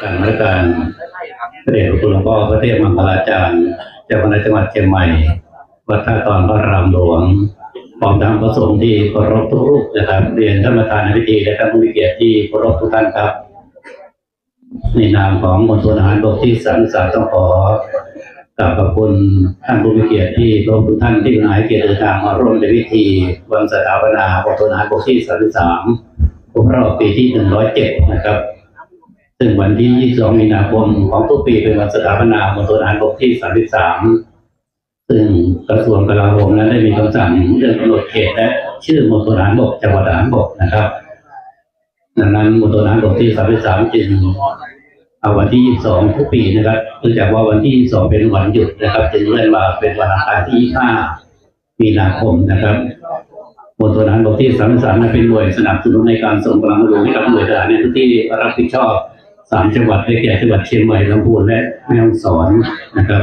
การราชการพระเดชพระคุณหลวงพ่อพระเทพมังคลาจารย์จ้าคณะจังหวัดเชียงใหม่ วัดท่าตอนพระรามหลวงพร้อมทั้งพระสงฆ์ที่เคารพทุกรูปนะครับ เรียนท่านประธานในพิธีและท่านผู้มีเกียรติที่เคารพทุกท่านครับ ในนามของมณฑลทหารบกที่สามสามต้องขอกราบขอบคุณท่านผู้มีเกียรติที่ร่วมทุกท่านที่มาให้เกียรติเดินทางมาร่วมในพิธีวันสถาปนามณฑลทหารบกที่สามสามครบรอบปีที่หนึ่งร้อยเจ็ดนะครับ ซึ่งวันที่ 22 มีนาคมของทุกปีเป็นวันสถาปนามณฑลทหารบกที่ 33 ซึ่งกระทรวงกลาโหมนั้นได้มีคำสั่งเรื่องกำหนดเขตและชื่อมณฑลทหารบกจังหวัดทหารบกนะครับดังนั้นมณฑลทหารบกที่ 33 จึงเอาวันที่ 22 ทุกปีนะครับเนื่องจากว่าวันที่ 22 เป็นวันหยุดนะครับจึงเลื่อนมาเป็นวันอังคารที่ 25 มีนาคมนะครับมณฑลทหารบกที่33นั้นเป็นหน่วยสนับสนุนในการส่งกำลังบำรุงให้กับหน่วยทหารในพื้นที่รับผิดชอบ สามจังหวัดได้แก่จังหวัดเชียงใหม่ลำพูนและแม่ฮ่องสอนนะครับ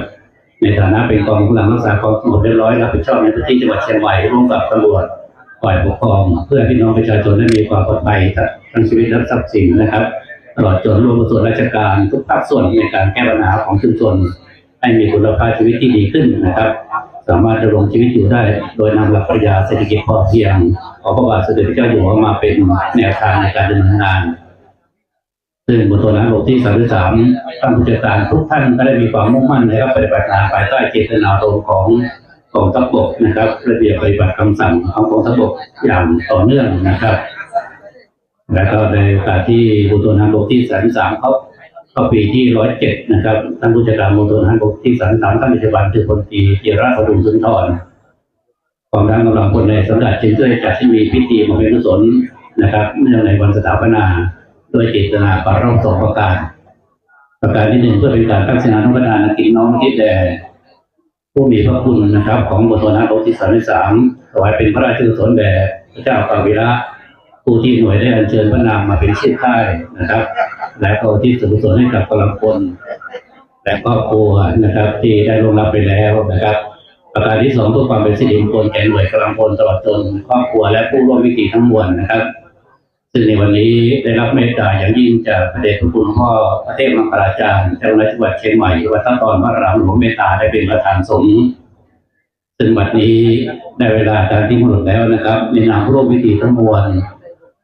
ในฐานะเป็นกองกำลังรักษาความสงบเรียบร้อยรับผิดชอบในพื้นที่จังหวัดเชียงใหม่ร่วมกับตำรวจฝ่ายปกครองเพื่อพี่น้องประชาชนได้มีความปลอดภัยทั้งชีวิตและทรัพย์สินนะครับตลอดจนรวมกับส่วนราชการทุกภาคส่วนในการแก้ปัญหาของชุมชนให้มีคุณภาพชีวิตที่ดีขึ้นนะครับ สามารถดำรงชีวิตอยู่ได้ โดยนำหลักปรัชญาเศรษฐกิจพอเพียงของพระบาทสมเด็จพระเจ้าอยู่หัวมาเป็นแนวทางในการดำเนินงาน ซึ่งบนตัวนั้นบทที่33ท่านผู้จัดการทุกท่านก็ได้มีความมุ่งมั่นนการปฏิบัติงานภายใต้เจตนารมณ์ของกองทัพบกนะครับ ระเบียบปฏิบัติคำสั่งของกองทัพบกอย่างต่อเนื่องนะครับ และก็ในโอกาสที่บุตรทหารบกที่33เขาเข้าปีที่107นะครับท่านผู้จัดการบุตรทหารบกที่33ท่านปัจจุบันคือพลตรีเจราพดุงสุนทรของทางกำลังพลในสำนักจึงได้จัดให้มีพิธีมงคลกุศลนะครับเนื่องในวันสถาปนา โดยเจตนาปรารบสองประการ ประการที่หนึ่งเพื่อเป็นการตั้งสนานุปทานกิจน้อมทิศแด่ผู้มีพระคุณนะครับ ของบทสนาบทที่สามสามถวายเป็นพระราชกุศลแด่พระเจ้าปาวิระผู้ที่หน่วยได้อัญเชิญพระนามมาเป็นชื่อค่ายนะครับ และก็ที่สุศลให้กับกำลังพลและครอบครัวนะครับ ที่ได้ลงรับไปแล้วนะครับ ประการที่สองเพื่อความเป็นสิริมงคลแก่หน่วยกำลังพลตลอดจนครอบครัวและผู้ร่วมพิธีทั้งมวลนะครับ ซึ่งในวันนี้ได้รับเมตตาอย่างยิ่งจากพระเดชพระคุณพ่อพระเทพมังคลาจารย์เจ้าหน้าที่จังหวัดเชียงใหม่วัดท่าตอนพระรามหลวงเมตตาได้เป็นประธานสงฆ์ซึ่งบัดนี้ได้เวลาการที่หนดแล้วนะครับในนามร่วมพิธีทั้งมวล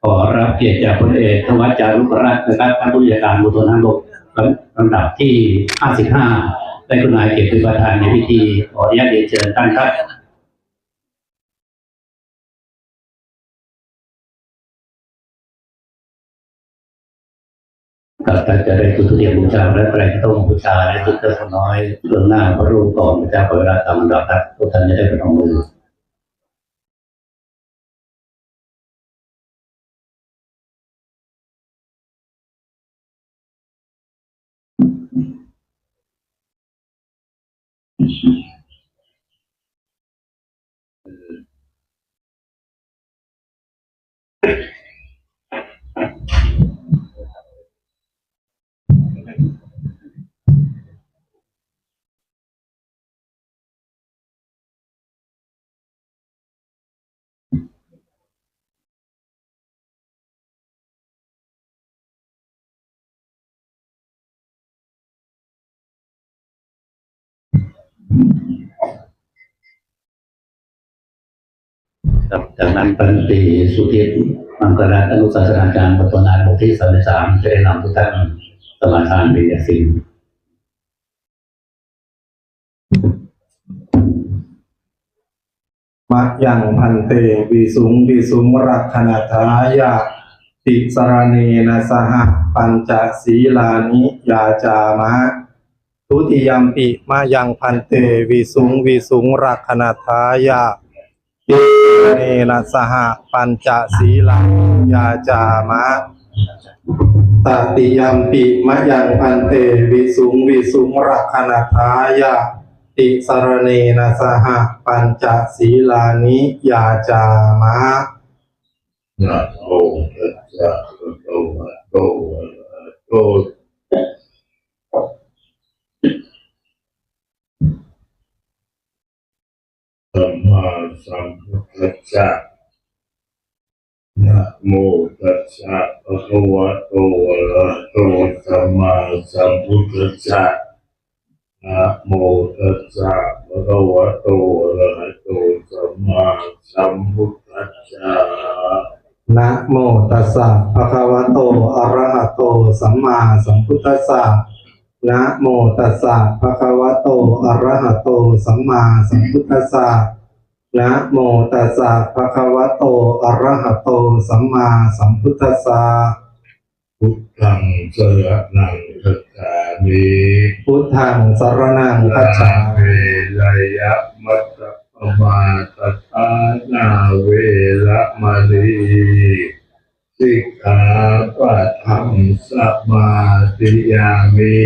ขอรับเกียรติจากพลเอกธวัชจารุกรัตน์นะครับท่านผู้จัดการบุตรทางบกลำดับที่ 55 ได้คุณนายเกียรติเป็นประธานในพิธีขออนุญาตเรียนเชิญท่านครับ กับการจะได้จุดทุเรียนบูชาและไตรต้องบูชาและจุดเกิดน้อยเบื้องหน้าพระรูปก่อนพระเจ้าเวลาตามลำดับครับทุกท่านจะได้เป็นองมือ ครับจากนั้นพันตีสุทิตมังกรรัตน์อนุศาสนาจารย์ปัตตนาบทที่สามสามจะได้นำทุกท่านสมาทานป็นอย่าสิ่งมะยังพันเตวิสุงวิสุงรักขณทายาติสรณีนะสหปัญจศีลานิยาจามะทุติยมปิมะยังพันเตวิสุงวิสุงรักขณทายา ติสรณีนะสหปัญจศีลานิยาจามะตติยมปิมะยังพันเตวิสุงวิสุงรักขณทายาติสรเนนะสหปัญจศีลานิยาจามะนะโมตัสสะภะคะโอะระโต สัมมาสัมพุทธะนะโมตัสสะภะคะวะโตอะระหะโตสัมมาสัมพุทธะนะโมตัสสะภะคะวะโตอะระหะโตสัมมาสัมพุทธะนะโมตัสสะภะคะวะโตอะระหะโตสัมมาสัมพุทธะ นะโมตัสสะภะคะวะโตอะระหะโต สัมมาสัมพุทธัสสะนะโมตัสสะภะคะวะโตอะระหะโต สัมมาสัมพุทธัสสะพุทธังสรณังคัจฉามิพุทธังสรณังคัจฉาเวมิลยะมัตตปมาตทานาเวระมณี สิกขาปะทังสมาธิยามิ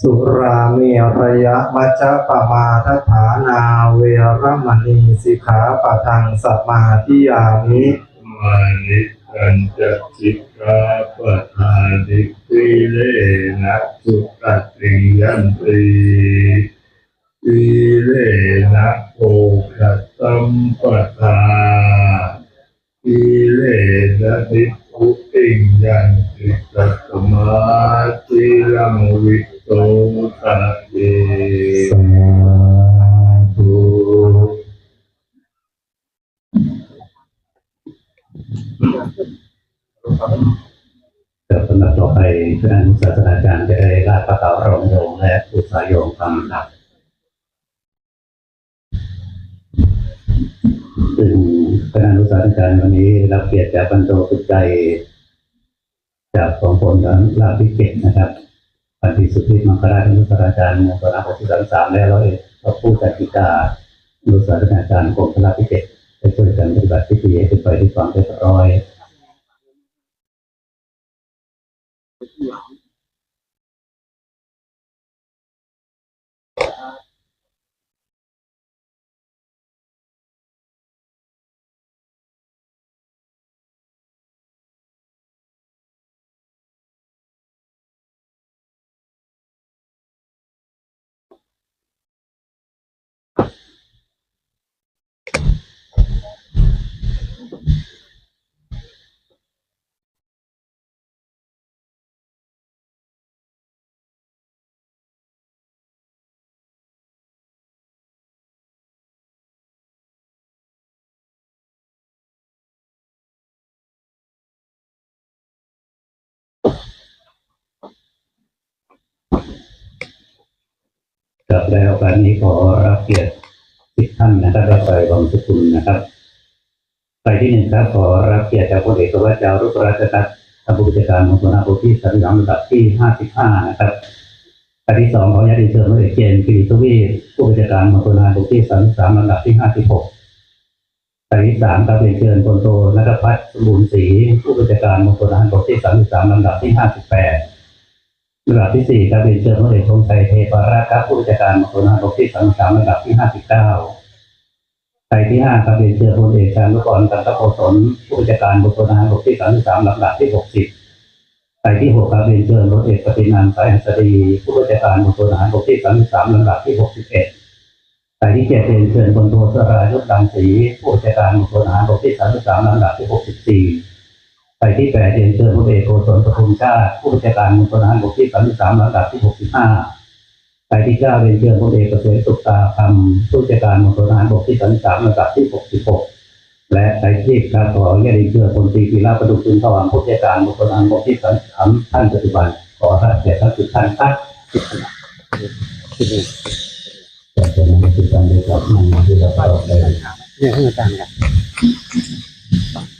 สุราเมระยะมัจจปมาทฐานาเวรมณีสิกขาปะทังสัมมาทิยามิมานิกันจะสิกขาปะทานิสิเลนะสุตติยันติสิเลนะโภคตัมปะทากิเลสนิพุติยัน ติตัสมาธิลังวิโตตะเยสาธุเดี๋ยวสำหรับต่อไปท่านศาสตราจารย์จะได้ลาดพระเตารองโยงและอุตสาโยงความหนักซึ่ง คณะนุสาธิการวันนี้รับเกียรติจากบรรโตสุดใจ จากของผลการลาภิเกตนะครับปันติสุทธิมังคราชนุสาธิการจารย์มงคลอาภที่สามสามและร้อยเอกพระผู้จัดกิจการนุสาธิการจารย์กรมพระภิเกตได้ช่วยกันปฏิบัติพิธีให้เป็นไปด้วยความเรียบร้อย และโอกาสนี้ขอรับเกียรติสิบท่านนะครับได้ไปบำสกุลนะครับไปที่หนึ่งครับขอรับเกียรติจากพลเอกวัชเจ้ารุกราชกัตท่านผู้บัญชาการมณฑลอาวุธที่สามลำดับที่ห้าสิบห้านะครับไปที่สองขออนุญาตเชิญพลเอกเจนกิริทวีผู้บัญชาการมณฑลอาวุธที่สามสามลำดับที่ห้าสิบหกไปที่สามครับเรียนเชิญพลโทนัทพัฒน์บุญศรีผู้บัญชาการมณฑลอาวุธที่สามสามลำดับที่ห้าสิบแปด ลำดับที่สี่ครับเรียนเชิญพลเอกธงชัยเทพรักษ์ครับผู้บัญชาการมณฑลทหาบกที่สามสามลำดับที่ห้าสิบเก้าไปที่ห้าครับเรียนเชิญพลเอกชานุกรกันตะโกศลผู้บัญชาการมณฑลทหาบกที่สามสามลำดับที่หกสิบไปที่หกครับเรียนเชิญพลเอกปฏินันสายหัสดีผู้บัญชาการมณฑลทหาบกที่สามสามลำดับที่หกสิบเอ็ดไปที่เจ็ดเรียนเชิญพลโทสรายุทธดังศรีผู้บัญชาการมณฑลทหาบกที่สามสามลำดับที่หกสิบสี่ ไปที่แปดเรียนเชิญพลเอกโกศลปทุมชาติผู้บัญชาการมณฑลทหารบกที่สามสิบสามลำดับที่หกสิบห้าไปที่เก้าเรียนเชิญพลเอกเกษมสุตาคำผู้บัญชาการมณฑลทหารบกที่สามสิบสามลำดับที่หกสิบหกและไปที่การขออนุญาตเรียนเชิญพลตรีพีระประดุกคุณทองผู้บัญชาการมณฑลทหารบกที่สามสิบสามท่านปัจจุบันขอรับเกียรติทั้งสิบท่านครับจากนั้นคือการเรียนรับนั่งที่เราไปเนี่ยให้อาจารย์กันอานิจจาวัฏจังกาลาอุปัสสวยธรร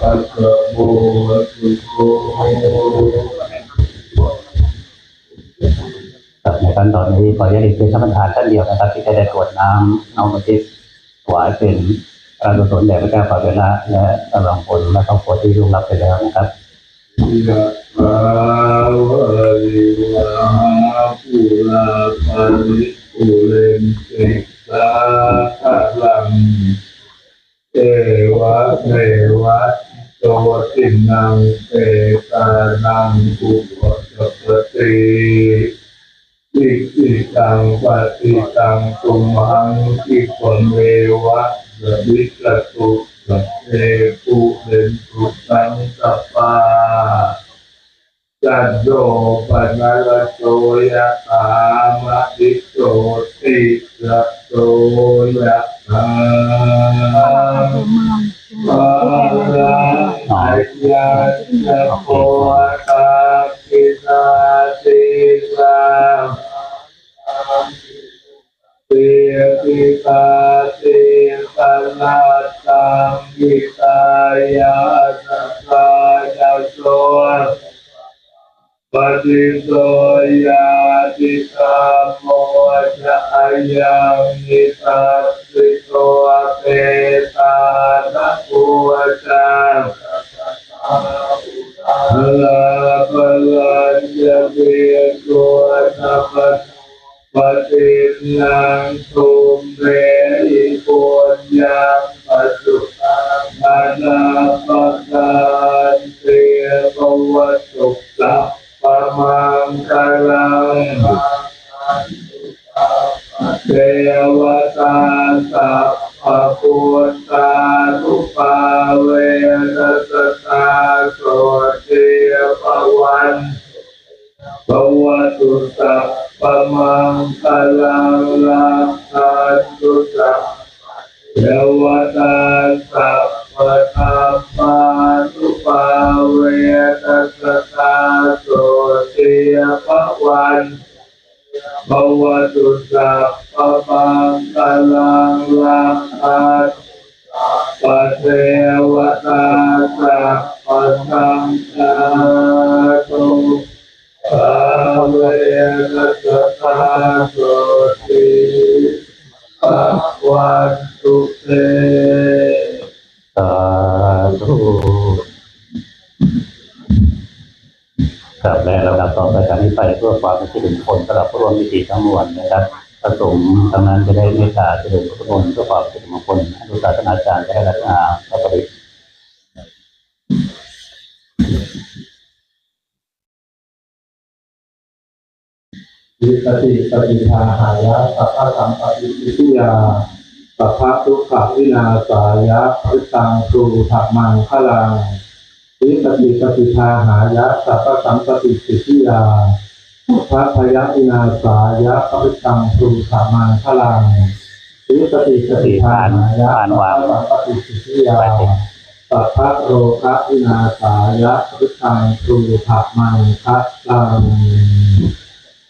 ปัสสิตวามิลุตันติเตสังโวตัสสะโมสุโคครับในขั้นตอนนี้ขออนุญาตเรียนเชิญท่านประธานท่านเดียวนะครับ ที่จะได้กรวดน้ำเอามาทิศถวายเป็นการกุศลแด่พระเจ้าฝ่าเวลาและกำลังผลและครอบครัวที่ร่วงรับไปแล้วนะครับยะถาวะริวหาปุราปาริปุเรนติสาคาลัง เอวะเมวะโตตินังเตตานังอุปสปติอิจิตังปฏิตังตุมหังคิปะเมวะสวิกตุสัพเพปุเรนตุสังสปปาจันโดปนัลโตยะถามะติโตติระโตยะถา ปาลังอายันจะโพตาปินาติสังเตียปิตาติสัลลาตังกิตายาสัสสายาโส ปฏิโสยาติตาโมจะอายังนิตัสสิโตเปตานะภูจังลาปลัญญะเบียโกนะปัสปฏินังทุม ตาสัพพสังฆาตุอาเวนัสตาโสติภวันตุเตสาธุครับและลำดับต่อไปจากนี้ไปเพื่อความเป็นสิริมงคลสำหรับผู้ร่วมพิธีทั้งมวลนะครับประสงค์ทั้งนั้นจะได้เมตตาเจริญพระพุทธมนต์เพื่อความเป็นสิริมงคลอนุสาสนาจารย์จะได้รัตนาพระปริ ตวิปฏิภาหายะสัพพะสัมปติทิยาสัพพะทุกขวินาศายะพฤตังครูธรรมังพลังวิสติปฏิภาหายะสัพพะสัมปติทิยาสัพพะพยวินาศายะพฤตังครูธรรมังพลังวิสติปฏิภาหายะสัพพะสัมปติทิยาสัพพะโรคะวินาศายะพฤตังครูธรรมังพลัง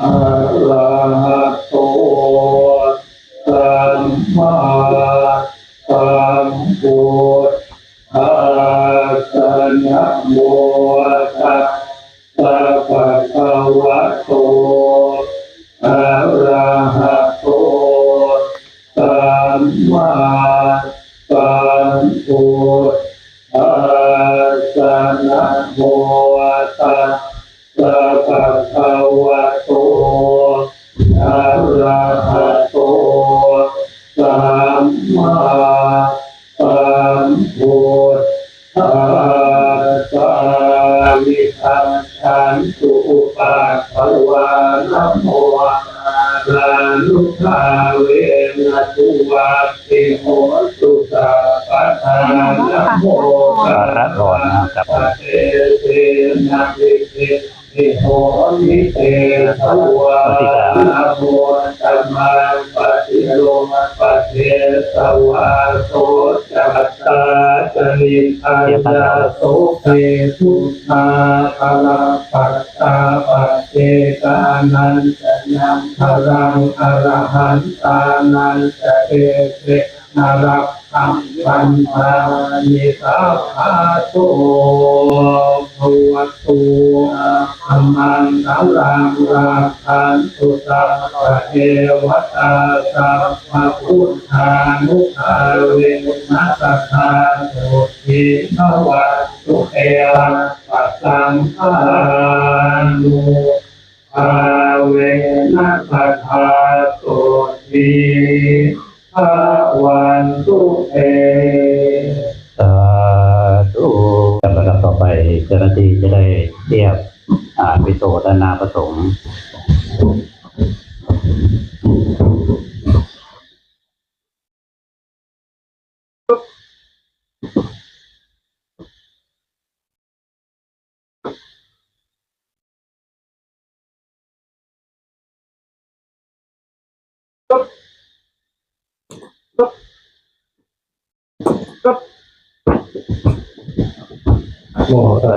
อ สาระก่อนนะครับติโหนิเตภวะนะโมตัมมังปะติโลมปะเทสวะโตจัตตาจนิอันดาโสเททุมาภะลังปัตตาปะเจกานันจะนังพลังอรหันตานันจะเอเสนารัก ขังปัญญานิสาภาโตภวตุธรรมันสารังราคันตุสัพพะเทวตาสัพพะพุทธานุภาเวนัสสาสุทินวัตตุเอระปัสสังฆานุภาเวนัสสาสุทิภาวัน ตุเอสาธุกับระดับต่อไปเจ้าหน้าที่จะได้เรียบอ่านวิโสดานาประสงค์ โมตั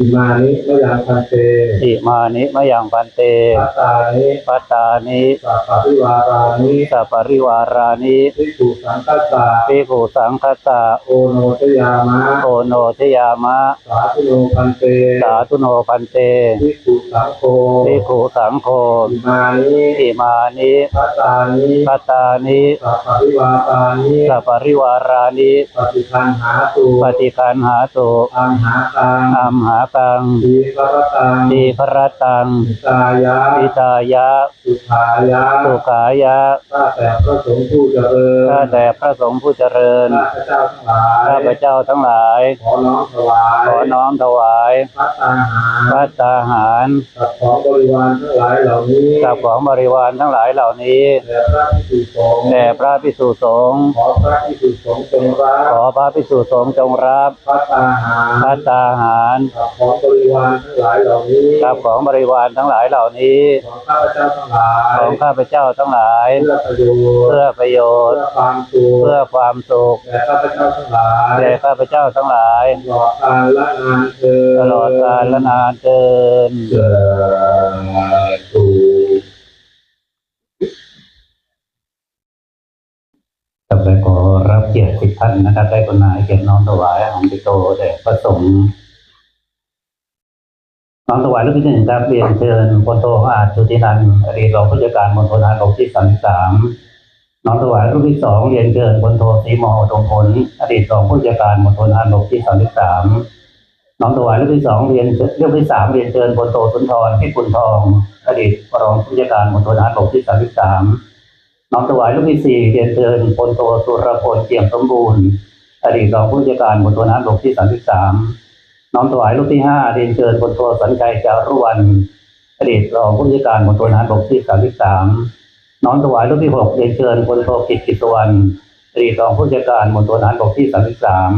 อิมานิมะยังพันเตอิมานิมะยังพันเตปัตตานิปัตตานิสัพพะริวารานิสัปปริวารานิภิกขุสังคัสสะภิกขุสังคัสสะโอโนทยามะโอโนทยามะ สาธุโนพันเต สาธุโนพันเตภิกขุสังโฆภิกขุสังโฆอิมานิอิมานิปัตตานิปัตตานิสัพพะริวารานิสัปปริวารานิปฏิคันหาตุปฏิคันหาตุอังหาตังอัมหากังทีพระตังทีพระตังอิตายะปิตายะสุขายะสุขายะข้าแต่พระสงฆ์ผู้เจริญข้าแต่พระสงฆ์ผู้เจริญข้าพเจ้าทั้งหลายข้าพเจ้าทั้งหลาย ขอน้อมถวายขอน้อมถวายพระตาหารพระตาหารกับของบริวารทั้งหลายเหล่านี้กับของบริวารทั้งหลายเหล่านี้แด่พระพิสุสงฆ์แด่พระพิสุสงฆ์ขอพระพิสุสงฆ์จงรับขอพระพิสุสงฆ์จงรับพระตาหารพระตาหารกับของบริวารทั้งหลายเหล่านี้กับของบริวารทั้งหลายเหล่านี้ของข้าพเจ้าทั้งหลายของข้าพเจ้าทั้งหลายเพื่อประโยชน์เพื่อประโยชน์ เพื่อความสุขเพื่อความสุขแก่ข้าพเจ้าทั้งหลายแด่ข้าพเจ้าทั้งหลายตลอดกาลละนานเกินตลอดกาลละนานเกินสาธุกับไปขอรับเกียรติท่านนะครับได้กรุณาเกียรติน้อมถวายของปิโตแด่พระสงฆ์ น้อมถวายรูปที่หนึ่งครับเรียนเชิญพลโทอาจจุตินันอดีตรองผู้จัดการมณฑลทหารบกที่สามสามน้อมถวายรูปที่สองเรียนเชิญพลโทศรีมหาดมผลอดีตรองผู้จัดการมณฑลทหารบกที่สามสามน้อมถวายรูปที่สองเรียนรูปที่สามเรียนเชิญพลโทสุนทรพิกุลทอง อดีตรองผู้จัดการมณฑลทหารบกที่สามสามน้อมถวายลูกที่สี่เรียนเชิญพลโทสุรพลเจียมสมบูรณ์ อดีตรองผู้จัดการมณฑลทหารบกที่สามสิบสาม น้อมถวายลูกที่ห้าเรียนเชิญพลโทสัญชัยจารุวรรณอดีตรองผู้จัดการมณฑลทหารบกที่สามสิบสามน้อมถวายลูกที่หกเรียนเชิญพลโทกิตกิตสุวรรณอดีตรองผู้จัดการมณฑลทหารบกที่สามสิบสาม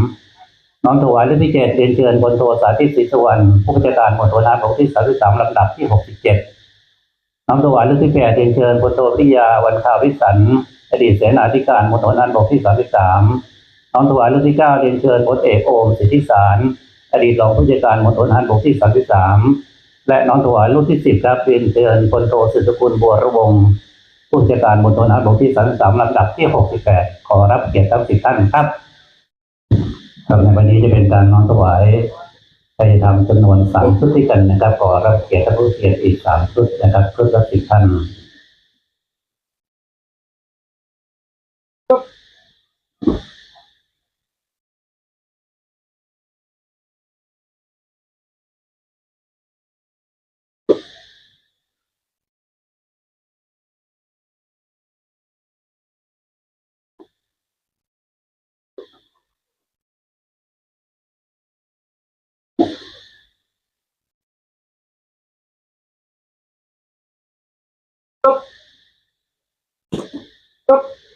น้อมถวายลูกที่เจ็ดเรียนเชิญพลโทสาธิตศรีสุวรรณผู้จัดการมณฑลทหารบกที่สามสิบสามลำดับที่หกสิบเจ็ดน้อมถวายเรื่องที่แปดเรียนเชิญพลโทพิยาวันคาวิสันอดีตเสนาธิการมณฑลทหารบกที่สามสิบสามน้อมถวายรื่องที่เก้าเรียนเชิญพลเอกโอมสิทธิสาร อดีตรองผู้จัดการมณฑลทหารบกที่ 33 และน้องถวายรุ่นที่ 10 ครับเรียนเชิญพลโทสืบสกุลบัวระวงผู้จัดการมณฑลทหารบกที่ 33ลำดับที่ 68 ขอรับเกียรติทั้งสิบท่านครับครับในวันนี้จะเป็นการน้อมถวายไปทำจำนวนสามชุดด้วยกันนะครับ ขอรับเกียรติท่านผู้เกียรติอีกสามชุดนะครับชุดละสิบท่าน ค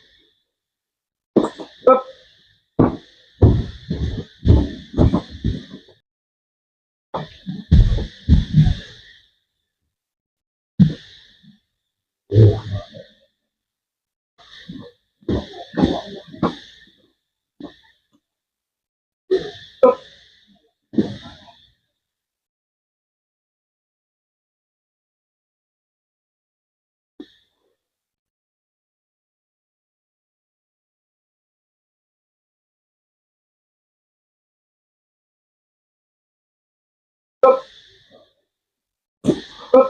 รั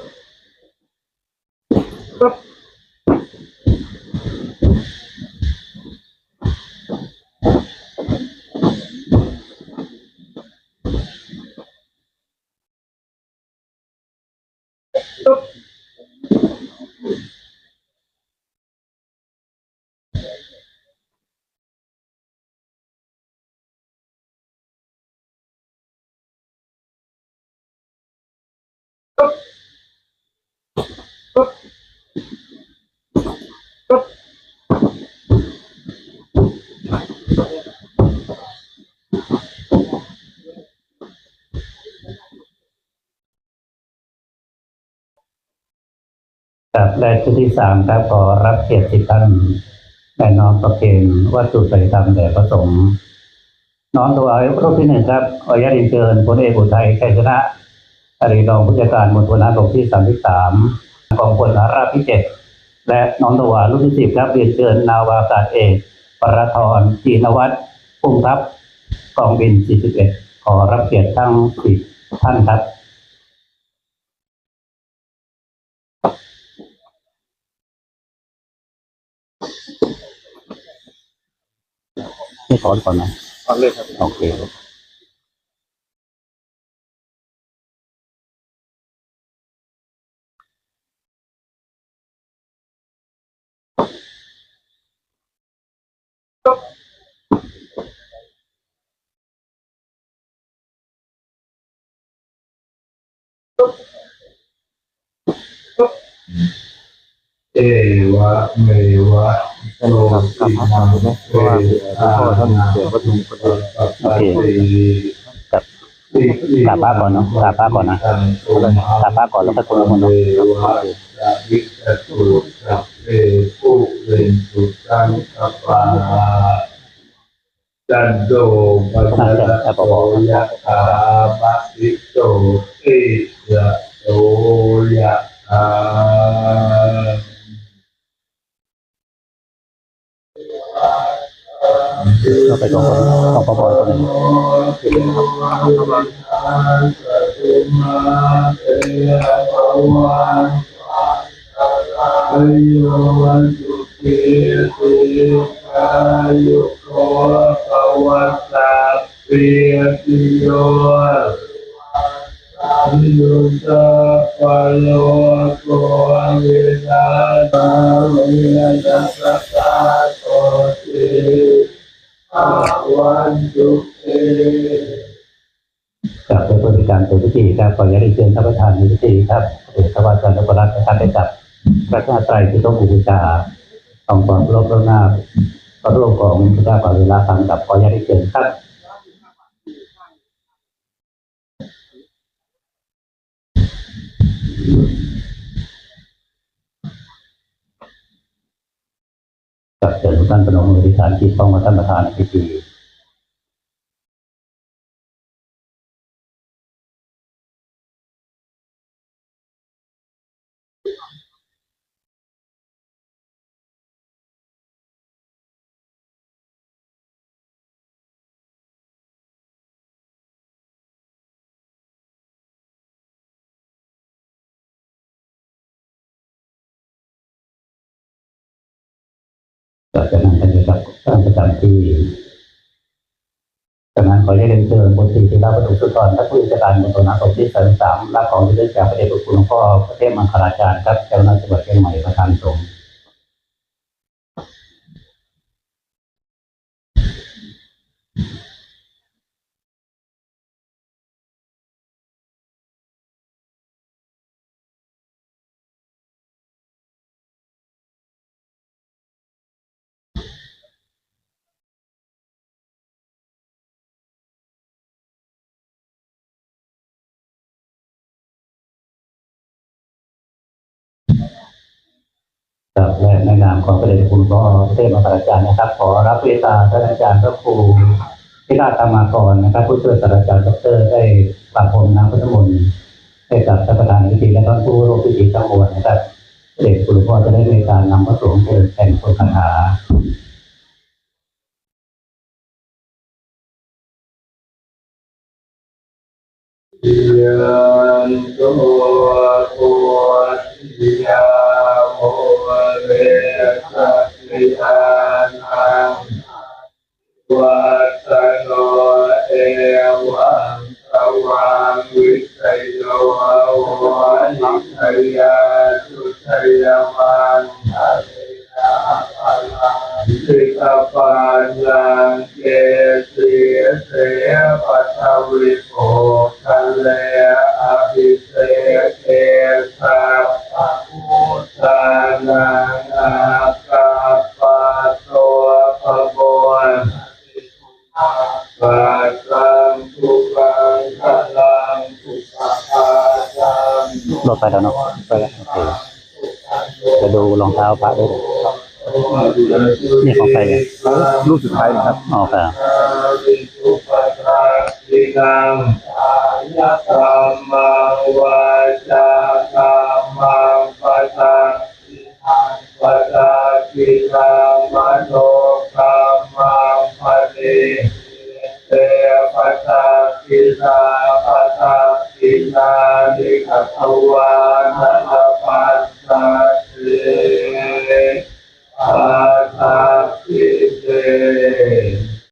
บ และชุดที่สามครับขอรับเกียรติท่านแม่น้อมประเคนวัตถุใส่ธรรมแด่พระสงฆ์น้อมถวายรูปที่หนึ่งครับขออนุญาตเรียนเชิญพลเอกอุทัยชัยชนะอดีตรองผู้จัดการมณฑลทหารบกที่สามที่สามกองพลทหาราบที่เจ็ดและน้อมถวายรูปที่สิบครับเรียนเชิญนาวาอากาศเอกปรทรจีนวัฒน์พุ่มทัพกองบิน 41 ขอรับเกียรติทั้งสิบท่านครับ นี่ถอนก่อนนะตอนเลยครับโอเคเอวะเมวะ โตตินังเวทานาปัสสะติกับกราบพระก่อนเนอะกราบพระก่อนนะกราบพระก่อนแล้วก็คนละคนเนอะววะสัพพิกตุสัพเพผู้เรนสุตังกปาจันโดปัสสะโตยะถาปัสสิโตเอยะโตยะถา ไปสองคนสองปปคนหนึ่งอายุวันสุขีสุขายุโกภวตาเปียติโยยุตตะปะโลโกวินาตาวินาสตาโตติอาวันสุขี กับโดยบริการตัวพิธีครับขออนุญาตเชิญท่านประธานในพิธีครับเอกวัสดิ์จันทร์รัตน์ท่านได้จับพระชาไตรที่ต้องบูชาของความรบรอบหน้าพระรูปของพระเจ้าปาเวลาสังกับขออนุญาตเชิญครับ กับเชิญทุกท่านประนมมือที่ฐานที่ต้องมาท่านประธานในพิธี ก็จะนั่งกันอยู่กับท่านประจำที่จากนั้นขอเรียนเชิญบทที่ที่รับประตูสุตอนท่านผู้จัดการมณฑลอาสมที่สามสามรับของที่ได้จากพระเดชพระคุณหลวงพ่อพระเทพมังคลาจารย์ครับเจ้าหน้าที่จังหวัดเชียงใหม่ประธานสงฆ์ ครับและในนามของพระเดชคุณพ่อเทพมหาอาจารย์นะครับ ขอรับเวตาท่านอาจารย์พระครูพิราชธรรมากรนะครับ ผู้ช่วยศาสตราจารย์ดอกเตอรได้ปรับพรมน้ำพุทธมนต์ให้กับท่านประธานพิธีและท่านผู้ร่วมพิธีทั้งหมวลนะครับพระเดชคุณพ่อจะได้ในการนำพระสงฆ์เชิญแต่งคนคาถายันตัวตัวทิยาโมเร สัติยานังวัตโนเอวังสวังวิทโยวานิทยาสุทยามันอริยาปัลลังสิกปัญญังเกสีเสปัทวิโภคะเลอภิเศษเกสัพ ไปแล้วเนาะไปแล้วโอเคจะดูรองเท้าพระด้วยนี่ของใครเนี่ยรูปสุดท้ายนะครับอ๋อครับ